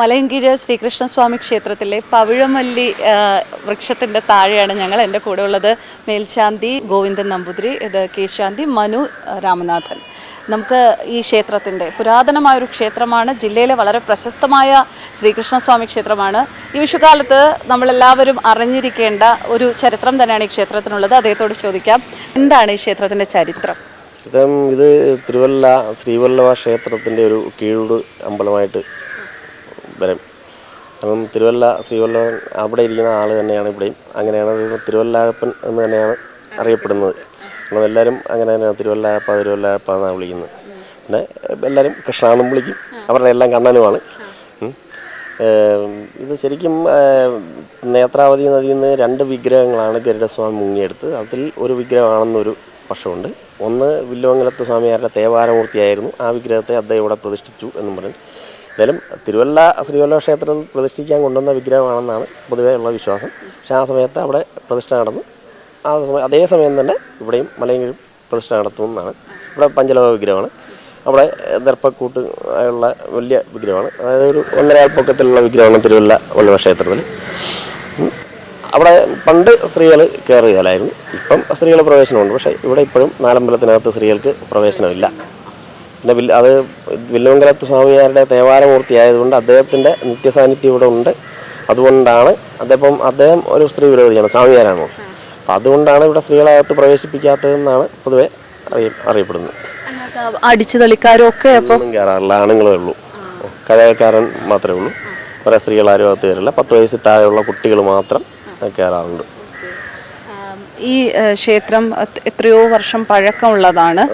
മലയൻകീഴ് ശ്രീകൃഷ്ണസ്വാമി ക്ഷേത്രത്തിലെ പവിഴമല്ലി വൃക്ഷത്തിന്റെ താഴെയാണ് ഞങ്ങൾ എന്റെ കൂടെ ഉള്ളത്. മേൽശാന്തി ഗോവിന്ദൻ നമ്പൂതിരി ഇത് കേശാന്തി മനു രാമനാഥൻ. നമുക്ക് ഈ ക്ഷേത്രത്തിന്റെ പുരാതനമായൊരു ക്ഷേത്രമാണ്. ജില്ലയിലെ വളരെ പ്രശസ്തമായ ശ്രീകൃഷ്ണസ്വാമി ക്ഷേത്രമാണ്. ഈ വിഷുകാലത്ത് നമ്മളെല്ലാവരും അറിഞ്ഞിരിക്കേണ്ട ഒരു ചരിത്രം തന്നെയാണ് ഈ ക്ഷേത്രത്തിനുള്ളത്. അദ്ദേഹത്തോട് ചോദിക്കാം എന്താണ് ഈ ക്ഷേത്രത്തിന്റെ ചരിത്രം? ഇത് തിരുവല്ല ശ്രീവല്ലഭ ക്ഷേത്രത്തിന്റെ ഒരു കീഴൂട് അമ്പലമായിട്ട് വരും. അപ്പം തിരുവല്ല ശ്രീവല്ലഭൻ അവിടെ ഇരിക്കുന്ന ആൾ തന്നെയാണ് ഇവിടെയും. അങ്ങനെയാണ് തിരുവല്ലാഴപ്പൻ എന്ന് തന്നെയാണ് അറിയപ്പെടുന്നത്. കാരണം എല്ലാവരും അങ്ങനെ തന്നെയാണ് തിരുവല്ലാഴപ്പ തിരുവല്ലാഴപ്പ എന്നാണ് വിളിക്കുന്നത്. പിന്നെ എല്ലാവരും കൃഷ്ണാണെന്നും വിളിക്കും. അവരുടെ എല്ലാം കണ്ണനുമാണ്. ഇത് ശരിക്കും നേത്രാവതി നദിയിൽ നിന്ന് രണ്ട് വിഗ്രഹങ്ങളാണ് ഗരുഡസ്വാമി മുങ്ങിയെടുത്ത് അതിൽ ഒരു വിഗ്രഹമാണെന്നൊരു പക്ഷമുണ്ട്. ഒന്ന് വില്ലുവങ്കലത്ത് സ്വാമിയാരുടെ തേവാരമൂർത്തിയായിരുന്നു. ആ വിഗ്രഹത്തെ അദ്ദേഹം ഇവിടെ പ്രതിഷ്ഠിച്ചു എന്നും പറഞ്ഞു. എന്തായാലും തിരുവല്ല ശ്രീവല്ല ക്ഷേത്രത്തിൽ പ്രതിഷ്ഠിക്കാൻ കൊണ്ടുവന്ന വിഗ്രഹമാണെന്നാണ് പൊതുവേ ഉള്ള വിശ്വാസം. പക്ഷേ ആ സമയത്ത് അവിടെ പ്രതിഷ്ഠ നടന്നു. ആ സമയം അതേ സമയം തന്നെ ഇവിടെയും മലയും പ്രതിഷ്ഠ നടത്തുമെന്നാണ്. ഇവിടെ പഞ്ചലോക വിഗ്രഹമാണ്. അവിടെ ദർപ്പക്കൂട്ട് ആയുള്ള വലിയ വിഗ്രഹമാണ്. അതായത് ഒരു ഒന്നരയാൾ പൊക്കത്തിലുള്ള വിഗ്രഹമാണ് തിരുവല്ല വല്ലഭ ക്ഷേത്രത്തിൽ. അവിടെ പണ്ട് സ്ത്രീകൾ കയറിയാലായിരുന്നു ഇപ്പം സ്ത്രീകൾ പ്രവേശനമുണ്ട്. പക്ഷേ ഇവിടെ ഇപ്പോഴും നാലമ്പലത്തിനകത്ത് സ്ത്രീകൾക്ക് പ്രവേശനമില്ല. പിന്നെ അത് വില്ലുമംഗലത്ത് സ്വാമിയാരുടെ തേവാരമൂർത്തി ആയതുകൊണ്ട് അദ്ദേഹത്തിന്റെ നിത്യസാന്നിധ്യം ഇവിടെ ഉണ്ട്. അതുകൊണ്ടാണ് അദ്ദേഹം അദ്ദേഹം ഒരു സ്ത്രീ വിരോധിയാണ് സ്വാമിയാരാണ്. അപ്പം അതുകൊണ്ടാണ് ഇവിടെ സ്ത്രീകളകത്ത് പ്രവേശിപ്പിക്കാത്തതെന്നാണ് പൊതുവെ അറിയ അറിയപ്പെടുന്നത്. അടിച്ചു തളിക്കാരൊക്കെ ഒന്നും കയറാറില്ല ആണുങ്ങളേ ഉള്ളൂ. കഴകക്കാരൻ മാത്രമേ ഉള്ളൂ. വേറെ സ്ത്രീകളാരും അകത്ത് കയറില്ല പത്ത് വയസ്സിൽ താഴെയുള്ള കുട്ടികൾ മാത്രം കയറാറുണ്ട് ഈ ക്ഷേത്രം എത്രയോ വർഷം പഴക്കമുള്ളതാണ്.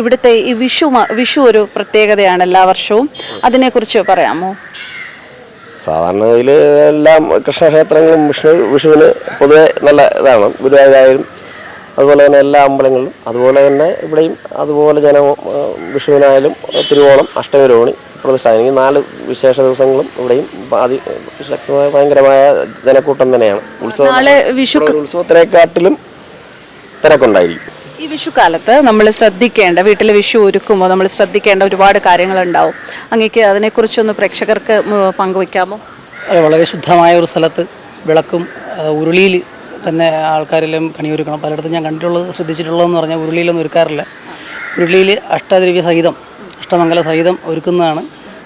ഇവിടുത്തെ ഈ വിഷു വിഷു ഒരു പ്രത്യേകതയാണ് എല്ലാ വർഷവും. അതിനെക്കുറിച്ച് പറയാമോ? സാധാരണ ഇതിൽ എല്ലാം കൃഷ്ണക്ഷേത്രങ്ങളും വിഷ്ണു വിഷുവിന് പൊതുവെ നല്ല ഇതാണ്. ഗുരുവായൂരായാലും അതുപോലെ തന്നെ എല്ലാ അമ്പലങ്ങളിലും. അതുപോലെ തന്നെ ഇവിടെയും അതുപോലെ ജനം വിഷുവിനായാലും തിരുവോണം അഷ്ടമിരോഹിണി പ്രതിഷ്ഠ അല്ലെങ്കിൽ നാല് വിശേഷ ദിവസങ്ങളും ഇവിടെയും അതി ശക്തമായ ഭയങ്കരമായ ജനക്കൂട്ടം തന്നെയാണ്. ഉത്സവം ഉത്സവത്തിനെക്കാട്ടിലും തിരക്കുണ്ടായിരിക്കും. ഈ വിഷുക്കാലത്ത് നമ്മൾ ശ്രദ്ധിക്കേണ്ട വീട്ടിൽ വിഷു ഒരുക്കുമ്പോൾ നമ്മൾ ശ്രദ്ധിക്കേണ്ട ഒരുപാട് കാര്യങ്ങളുണ്ടാവും. അങ്ങേക്ക് അതിനെക്കുറിച്ചൊന്ന് പ്രേക്ഷകർക്ക് പങ്കുവയ്ക്കാമോ? അത് വളരെ ശുദ്ധമായ ഒരു സ്ഥലത്ത് വിളക്കും ഉരുളിയിൽ തന്നെ ആൾക്കാരെല്ലാം കണിയൊരുക്കണം. പലയിടത്തും ഞാൻ കണ്ടിട്ടുള്ളത് ശ്രദ്ധിച്ചിട്ടുള്ളതെന്ന് പറഞ്ഞാൽ ഉരുളിയിലൊന്നും ഒരുക്കാറില്ല. ഉരുളിയിൽ അഷ്ടദ്രവ്യ സഹിതം അഷ്ടമംഗല സഹിതം ഒരുക്കുന്നതാണ്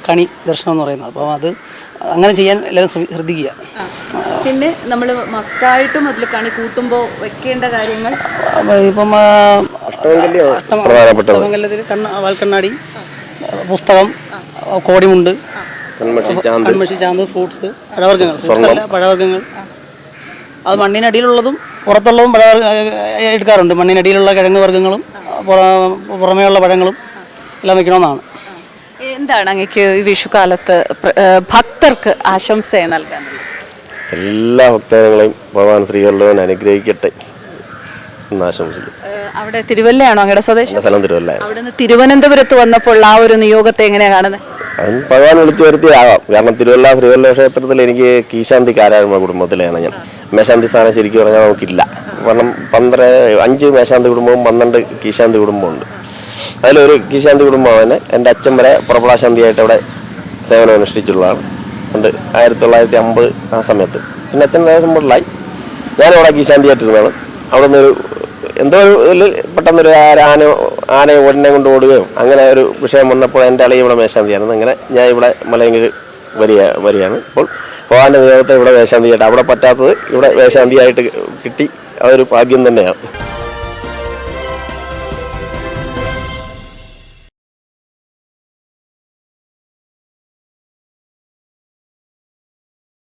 കണി ദർശനം എന്ന് പറയുന്നത്. അപ്പോൾ അത് അങ്ങനെ ചെയ്യാൻ എല്ലാവരും ശ്രദ്ധിക്കുക. പിന്നെ നമ്മൾ മസ്റ്റായിട്ടും അതിൽ കണി കൂട്ടുമ്പോൾ വെക്കേണ്ട കാര്യങ്ങൾ? ഇപ്പം പ്രധാനപ്പെട്ടത്. അഷ്ടമംഗലത്തിൽ കണ്ണ വാൽക്കണ്ണാടി പുസ്തകം കോടിമുണ്ട്. കൺമഷി ചാന്ത്. ഫ്രൂട്ട്സ് പഴവർഗങ്ങൾ പഴവർഗങ്ങൾ. അത് മണ്ണിനടിയിലുള്ളതും പുറത്തുള്ളതും പഴവർഗ എടുക്കാറുണ്ട്. മണ്ണിനടിയിലുള്ള കിഴങ്ങ് വർഗങ്ങളും പുറ- പുറമേയുള്ള പഴങ്ങളും. എല്ലാം വെക്കണമെന്നാണ്. എന്താണ് അങ്ങക്ക് ഈ വിഷുക്കാലത്ത് ഭക്തർക്ക് ആശംസ നൽകാൻ? എല്ലാ ഭക്തജനങ്ങളെയും ഭഗവാൻ ശ്രീകണ്ഠവൻ അനുഗ്രഹിക്കട്ടെ എന്ന് ആശംസിക്കുന്നു. ഏ, അവിടെ തിരുവല്ലയാണോ അങ്ങയുടെ സ്വദേശം? സ്ഥലം തിരുവല്ല അവിടെ നിന്ന് തിരുവനന്തപുരത്ത് വന്നപ്പോൾ ആ ഒരു നിയോഗത്തെ എങ്ങനെയാണ് കാണുന്നത് അതും ഭഗവാൻ വിളിച്ചു വരുത്തിയാകാം കാരണം തിരുവല്ല ശ്രീവല്ല ക്ഷേത്രത്തിൽ എനിക്ക് കീശാന്തി കാരായ്മ കുടുംബത്തിലാണ് ഞാൻ. മേശാന്തി സ്ഥാനം ശരിക്കും പറഞ്ഞാൽ നമുക്കില്ല. കാരണം പന്ത്രണ്ട് അഞ്ച് മേശാന്തി കുടുംബവും പന്ത്രണ്ട് കീശാന്തി കുടുംബമുണ്ട് അതിലൊരു കിശാന്തി കുടുംബമാണ് എന്റെ അച്ഛൻ വരെ പുറപ്പെടാശാന്തിയായിട്ട് അവിടെ സേവനം അനുഷ്ഠിച്ചിട്ടുള്ളതാണ്. ഉണ്ട് ആയിരത്തി തൊള്ളായിരത്തി അമ്പത് ആ സമയത്ത്. പിന്നെ അച്ഛൻ ദേവസ്വം ബോർഡിലായി ഞാനവിടെ കീശാന്തിയായിട്ടിരുന്നതാണ് അവിടെ നിന്നൊരു എന്തോ ഒരു ഇതിൽ പെട്ടെന്നൊരു ആന ആന ആനയെ ഉടനെ കൊണ്ട് ഓടുകയും അങ്ങനെ ഒരു വിഷയം വന്നപ്പോൾ എന്റെ അളി ഇവിടെ മേശാന്തിയായിരുന്നു. അങ്ങനെ ഞാൻ ഇവിടെ മലയങ്കിൽ വരിക വരികയാണ്. അപ്പോൾ ഭഗവാന്റെ നിയോഗത്തെ ഇവിടെ വേശാന്തിയായിട്ട് അവിടെ പറ്റാത്തത് ഇവിടെ വേശാന്തിയായിട്ട് കിട്ടി. അതൊരു ഭാഗ്യം തന്നെയാണ്.